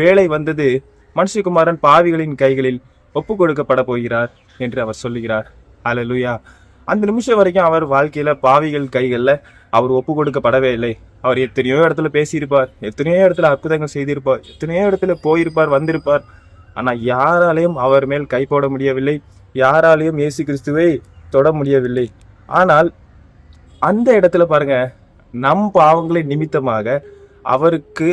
வேலை வந்தது மனுஷகுமாரன் பாவிகளின் கைகளில் ஒப்பு கொடுக்கப்பட போகிறார் என்று அவர் சொல்லுகிறார். அலலுயா அந்த நிமிஷம் வரைக்கும் அவர் வாழ்க்கையில பாவிகள் கைகளில் அவர் ஒப்பு கொடுக்கப்படவே இல்லை. அவர் எத்தனையோ இடத்துல பேசியிருப்பார் எத்தனையோ இடத்துல அற்புதங்கள் செய்திருப்பார் எத்தனையோ இடத்துல போயிருப்பார் வந்திருப்பார். ஆனால் யாராலையும் அவர் மேல் கை போட முடியவில்லை. யாராலையும் இயேசு கிறிஸ்துவை தொட முடியவில்லை. ஆனால் அந்த இடத்துல பாருங்க நம் பாவங்களின் நிமித்தமாக அவருக்கு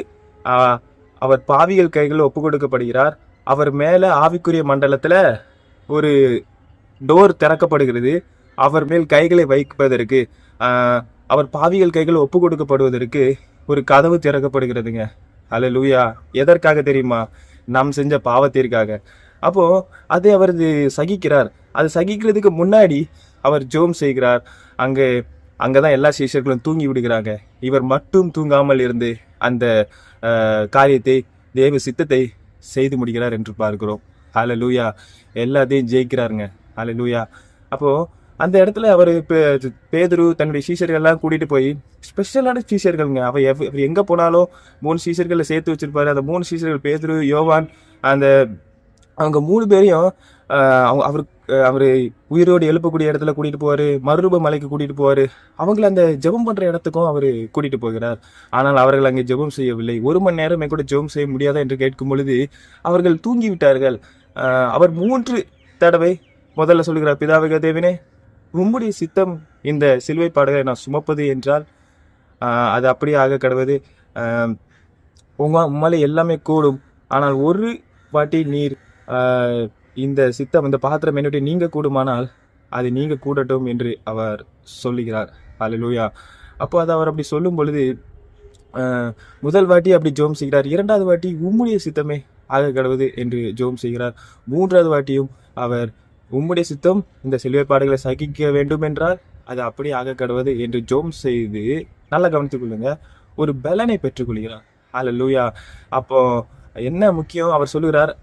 அவர் பாவிகள் கைகளில் ஒப்பு கொடுக்கப்படுகிறார் அவர் மேலே ஆவிக்குரிய மண்டலத்தில் ஒரு டோர் திறக்கப்படுகிறது. அவர் மேல் கைகளை வைப்பதற்கு அவர் பாவிகள் கைகள் ஒப்பு கொடுக்கப்படுவதற்கு ஒரு கதவு திறக்கப்படுகிறதுங்க. அல்லேலூயா எதற்காக தெரியுமா? நாம் செஞ்ச பாவத்திற்காக. அப்போது அதை அவர் சகிக்கிறார். அது சகிக்கிறதுக்கு முன்னாடி அவர் ஜோம் செய்கிறார். அங்கே அங்கே தான் எல்லா சீஷர்களும் தூங்கி விடுகிறாங்க. இவர் மட்டும் தூங்காமல் இருந்து அந்த காரியத்தை தேவ சித்தத்தை செய்து முடிக்கிறார் என்று பார்க்கிறோம். லூயா எல்லாத்தையும் ஜெயிக்கிறாருங்க. அல லூயா அப்போது அந்த இடத்துல அவர் பேதுரு தன்னுடைய சீஷர்கள் கூட்டிகிட்டு போய் ஸ்பெஷலான சீஷர்களுங்க. அவள் எவ் அவர் எங்கே போனாலும் மூணு சீஷர்களை சேர்த்து வச்சிருப்பாரு. அந்த மூணு சீஷர்கள் பேதுரு யோவான் அந்த அவங்க மூணு பேரையும் அவங்க அவர் அவர் உயிரோடு எழுப்பக்கூடிய இடத்துல கூட்டிகிட்டு போவார் மறுரூப மலைக்கு கூட்டிகிட்டு போவார். அவங்கள அந்த ஜெபம் பண்ணுற இடத்துக்கும் அவர் கூட்டிகிட்டு போகிறார். ஆனால் அவர்கள் அங்கே ஜெபம் செய்யவில்லை. ஒரு மணி நேரம் கூட ஜெபம் செய்ய முடியாதா என்று கேட்கும் பொழுது அவர்கள் தூங்கிவிட்டார்கள். அவர் மூன்று தடவை முதல்ல சொல்கிறார் பிதாவிக தேவனே உம்முடைய சித்தம் இந்த சிலுவை பாடுகளை நான் சுமப்பது என்றால் அது அப்படியே ஆக கடவுது உங்க உம்மாலே எல்லாமே கூடும். ஆனால் ஒரு வாட்டி நீர் இந்த சித்தம் இந்த பாத்திரம் என்னுடைய நீங்க கூடுமானால் அது நீங்க கூடட்டும் என்று அவர் சொல்லுகிறார். அல்லேலூயா அப்போ அது அவர் அப்படி சொல்லும் பொழுது முதல் வாட்டி அப்படி ஜோம் செய்கிறார். இரண்டாவது வாட்டி உம்முடைய சித்தமே ஆக கடவுது என்று ஜோம் செய்கிறார். மூன்றாவது வாட்டியும் அவர் உம்முடைய சித்தம் இந்த சிலுவை பாடுகளை சகிக்க வேண்டும் என்றால் அது அப்படி ஆக கடவுது என்று ஜோம் செய்து நல்லா கவனித்துக் கொள்ளுங்க. ஒரு பலனை பெற்றுக்கொள்கிறார் அல்லேலூயா அப்போ என்ன முக்கியம்? அவர் சொல்லுகிறார்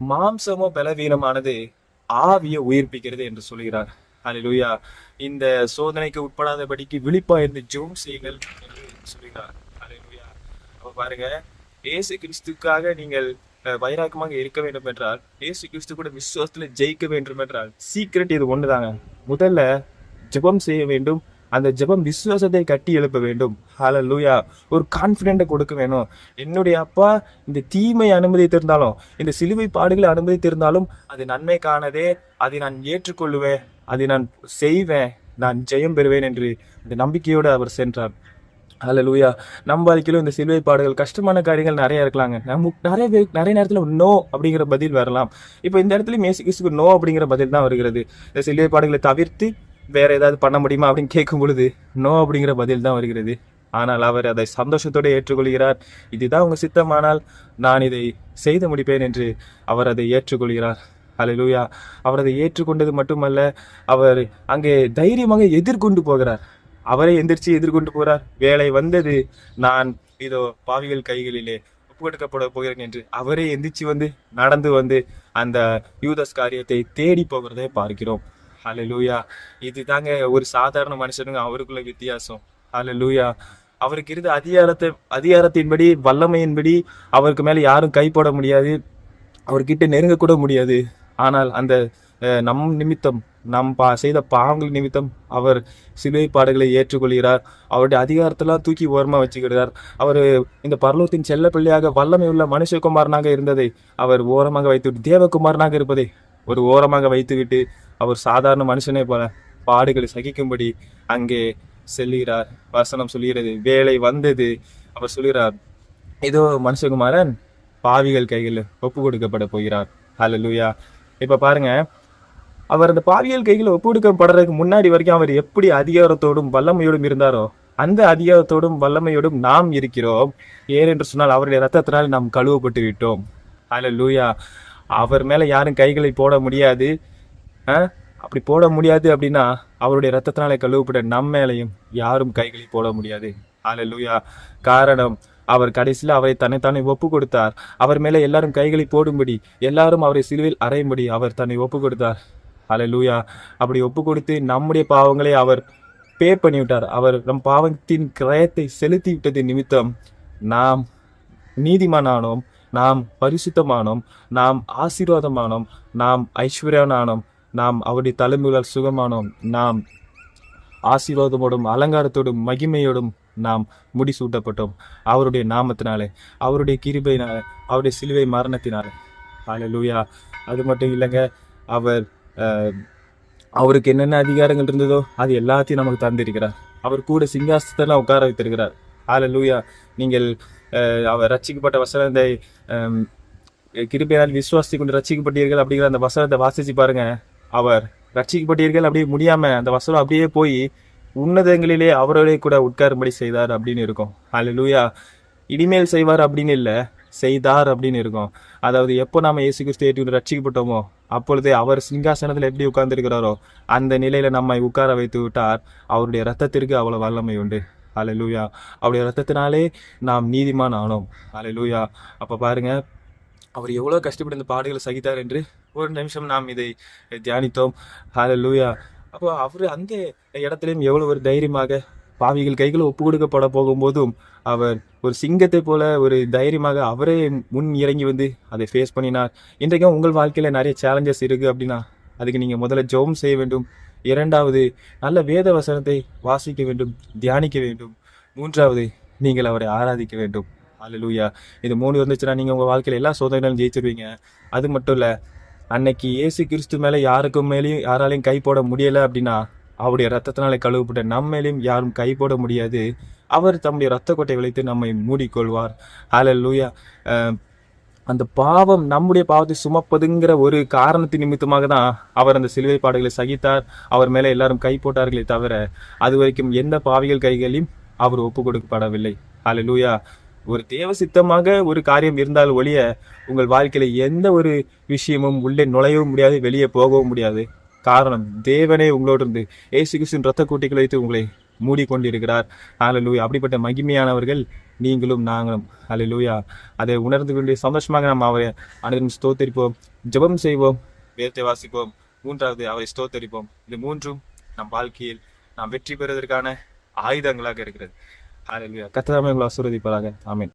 மாம்சமோ பலவீனமானது ஆவியை உயிர்ப்பிக்கிறது என்று சொல்கிறார். அல்லேலூயா இந்த சோதனைக்கு உட்படாதபடிக்கு விழிப்பா இருந்து ஜோம் செய்யுங்கள் என்று சொல்கிறார். அல்லேலூயா அப்ப பாருங்க இயேசு கிறிஸ்துக்காக நீங்கள் வைராக்கமாக இருக்க வேண்டும் என்றால் ஏசு கிறிஸ்து கூட விசுவாசத்துல ஜெயிக்க வேண்டும் என்றால் சீக்கிரட் இது ஒண்ணுதாங்க. முதல்ல ஜெபம் செய்ய வேண்டும் அந்த ஜெபம் விசுவாசத்தை கட்டி எழுப்ப வேண்டும். ஹalleluya ஒரு கான்ஃபிடென்ட்டை கொடுக்க வேணும். என்னுடைய அப்பா இந்த தீமை அனுமதித்திருந்தாலும் இந்த சிலுவை பாடுகளை அனுமதித்திருந்தாலும் அது நன்மைக்கானதே அதை நான் ஏற்றுக்கொள்ளுவேன் அதை நான் செய்வேன் நான் ஜெயம் பெறுவேன் என்று அந்த நம்பிக்கையோடு அவர் சென்றார். ஹalleluya நம்ம வாழ்க்கையிலும் இந்த சிலுவை பாடுகள் கஷ்டமான காரியங்கள் நிறைய இருக்கலாங்க. நமக்கு நிறைய பேர் நிறைய நேரத்தில் நோ அப்படிங்கிற பதில் வரலாம். இப்போ இந்த இடத்துல மேசி கிறிஸ்துக்கு நோ அப்படிங்கிற பதில் தான் வருகிறது. இந்த சிலுவை பாடுகளை தவிர்த்து வேற ஏதாவது பண்ண முடியுமா அப்படின்னு கேட்கும் பொழுது நோ அப்படிங்கிற பதில் தான் வருகிறது. ஆனால் அவர் அதை சந்தோஷத்தோடு ஏற்றுக்கொள்கிறார். இதுதான் உங்கள் சித்தமானால் நான் இதை செய்து முடிப்பேன் என்று அவர் அதை ஏற்றுக்கொள்கிறார். ஹalleluya அவர் அதை ஏற்றுக்கொண்டது மட்டுமல்ல அவர் அங்கே தைரியமாக எதிர்கொண்டு போகிறார். அவரை எந்திரிச்சு எதிர்கொண்டு போகிறார். வேலை வந்தது. நான் இதோ பாவிகள் கைகளிலே ஒப்புக்கொடுக்கப்பட போகிறேன் என்று அவரே எந்திரிச்சு வந்து நடந்து வந்து அந்த யூதஸ் காரியத்தை தேடி போகிறதை பார்க்கிறோம். ஹalleluya இதுதாங்க ஒரு சாதாரண மனுஷனுங்க அவருக்குள்ள வித்தியாசம். ஹalleluya அவருக்கு இருந்த அதிகாரத்தை அதிகாரத்தின்படி வல்லமையின்படி அவருக்கு மேலே யாரும் கைப்போட முடியாது. அவர்கிட்ட நெருங்கக்கூட முடியாது. ஆனால் அந்த நம் நிமித்தம் நம் பா செய்த பாவங்கள் நிமித்தம் அவர் சிலுவை பாடுகளை ஏற்றுக்கொள்கிறார். அவருடைய அதிகாரத்தெல்லாம் தூக்கி ஓரமாக வச்சுக்கிறார். அவர் இந்த பரலோகத்தின் செல்ல பிள்ளையாக வல்லமை உள்ள மனுஷகுமாரனாக இருந்ததை அவர் ஓரமாக வைத்துவிட்டு தேவகுமாரனாக இருப்பதை ஒரு ஓரமாக வைத்துவிட்டு அவர் சாதாரண மனுஷனே போல பாடுகளை சகிக்கும்படி அங்கே செல்கிறார். வசனம் சொல்கிறது வேலை வந்தது. அவர் சொல்கிறார் இதோ மனுஷகுமாரன் பாவிகள் கையில் ஒப்பு கொடுக்கப்பட போகிறார். லூயா இப்போ பாருங்க அவர் அந்த பாவியல் கையில் ஒப்பு கொடுக்கப்படுறதுக்கு முன்னாடி வரைக்கும் அவர் எப்படி அதிகாரத்தோடும் வல்லமையோடும் இருந்தாரோ அந்த அதிகாரத்தோடும் வல்லமையோடும் நாம் இருக்கிறோம். ஏனென்று சொன்னால் அவருடைய ரத்தத்தினால் நாம் கழுவப்பட்டு விட்டோம் ஹalleluya அவர் மேலே யாரும் கைகளை போட முடியாது. அப்படி போட முடியாது அப்படின்னா அவருடைய ரத்தத்தினாலே கழுவப்பட்ட நம்ம மேலையும் யாரும் கைகளை போட முடியாது. ஹalleluya காரணம் அவர் கடைசியில் அவரை தன்னைத்தானே ஒப்பு கொடுத்தார். அவர் மேலே எல்லாரும் கைகளை போடும்படி எல்லாரும் அவரை சிலுவையில் அறையும்படி அவர் தன்னை ஒப்பு கொடுத்தார். லூயா அப்படி ஒப்பு கொடுத்து நம்முடைய பாவங்களை அவர் பே பண்ணிவிட்டார். அவர் நம் பாவத்தின் கிரயத்தை செலுத்தி விட்டது நிமித்தம் நாம் நீதிமானானோம் நாம் பரிசுத்தமானோம் நாம் ஆசீர்வாதமானோம் நாம் ஐஸ்வர்யனானோம். நாம் அவருடைய தலைமைகளால் சுகமானோம். நாம் ஆசீர்வாதமோடும் அலங்காரத்தோடும் மகிமையோடும் நாம் முடிசூட்டப்பட்டோம். அவருடைய நாமத்தினாலே அவருடைய கிருபையினால அவருடைய சிலுவை மரணத்தினாலே. லூயா அது மட்டும் இல்லைங்க அவர் அவருக்கு என்னென்ன அதிகாரங்கள் இருந்ததோ அது எல்லாத்தையும் நமக்கு தந்திருக்கிறார். அவர் கூட சிங்காசத்தில் உட்கார வைத்திருக்கிறார். ஹalleluya நீங்கள் அவர் ரச்சிக்கப்பட்ட வசனத்தை கிருபையினால் விசுவாசி கொண்டு ரச்சிக்கப்பட்டீர்கள் அப்படிங்கிற அந்த வசனத்தை வாசிச்சு பாருங்கள் அவர் ரட்சிக்கப்பட்டீர்கள் அப்படியே முடியாம அந்த வசனம் அப்படியே போய் உன்னதங்களிலே அவரோடே கூட உட்காரும்படி செய்தார் அப்படின்னு இருக்கும். ஹalleluya இனிமேல் செய்வார் அப்படின்னு இல்லை செய்தார் அப்படின்னு இருக்கும். அதாவது எப்போ நாம இயேசு கிறிஸ்து ஏற்றி ரட்சிக்கப்பட்டோமோ அப்பொழுது அவர் சிங்காசனத்தில் எப்படி உட்கார்ந்துருக்கிறாரோ அந்த நிலையில நம்மை உட்கார வைத்து விட்டார். அவருடைய ரத்தத்திற்கு அவ்வளவு வல்லமை உண்டு. அலலூயா அவருடைய ரத்தத்தினாலே நாம் நீதிமான் ஆனோம். அலலூயா அப்போ பாருங்க அவர் எவ்வளோ கஷ்டப்பட்டு இந்த பாடுகளை சகித்தார் என்று ஒரு நிமிஷம் நாம் இதை தியானித்தோம். ஹalleluya அப்போ அவர் அந்த இடத்துலையும் எவ்வளோ ஒரு தைரியமாக பாவிகள் கைகள் ஒப்பு கொடுக்கப்பட போகும்போதும் அவர் ஒரு சிங்கத்தை போல ஒரு தைரியமாக அவரே முன் இறங்கி வந்து அதை ஃபேஸ் பண்ணினார். இன்றைக்கும் உங்கள் வாழ்க்கையில் நிறைய சேலஞ்சஸ் இருக்குது அப்படின்னா அதுக்கு நீங்கள் முதல்ல ஜோம் செய்ய வேண்டும். இரண்டாவது நல்ல வேத வசனத்தை வாசிக்க வேண்டும் தியானிக்க வேண்டும். மூன்றாவது நீங்கள் அவரை ஆராதிக்க வேண்டும். அல்லேலூயா இது மூணு இருந்துச்சுன்னா நீங்கள் உங்கள் வாழ்க்கையில் எல்லா சோதனைகளும் ஜெயிச்சிருவீங்க. அது மட்டும் இல்லை அன்னைக்கு இயேசு கிறிஸ்து மேலே யாருக்கும் மேலேயும் யாராலையும் கை போட முடியலை அப்படின்னா அவருடைய ரத்தத்தினாலே கழுவப்பட்ட நம்ம மேலேயும் யாரும் கை போட முடியாது. அவர் தம்முடைய ரத்த கொட்டை விளைத்து நம்மை மூடிக்கொள்வார். ஹalleluya லூயா அந்த பாவம் நம்முடைய பாவத்தை சுமப்பதுங்கிற ஒரு காரணத்தின் நிமித்தமாக தான் அவர் அந்த சிலுவை பாடுகளை சகித்தார். அவர் மேலே எல்லாரும் கை போட்டார்களே தவிர அது வரைக்கும் எந்த பாவிகள் கைகளையும் அவர் ஒப்பு கொடுக்கப்படவில்லை. ஹalleluya ஒரு தேவ சித்தமாக ஒரு காரியம் இருந்தால் ஒழிய உங்கள் வாழ்க்கையில எந்த ஒரு விஷயமும் உள்ளே நுழையவும் முடியாது வெளியே போகவும் முடியாது. காரணம் தேவனே உங்களோடு இருந்து ஏசு கிறிஸ்துவின் ரத்த கூட்டிகள் வைத்து உங்களை மூடிக்கொண்டிருக்கிறார். அலலூயா அப்படிப்பட்ட மகிமையானவர்கள் நீங்களும் நாங்களும். அலலூயா அதை உணர்ந்து கொண்டு சந்தோஷமாக நாம் அவரை அனைவரும் ஸ்தோத்தரிப்போம். ஜெபம் செய்வோம். வேதத்தை வாசிப்போம். மூன்றாவது அவரை ஸ்தோத்தரிப்போம். இது மூன்றும் நம் வாழ்க்கையில் நாம் வெற்றி பெறுவதற்கான ஆயுதங்களாக இருக்கிறது. ஹalleluya கர்த்தர் உங்களை ஆசீர்வதிப்பாராக ஆமீன்.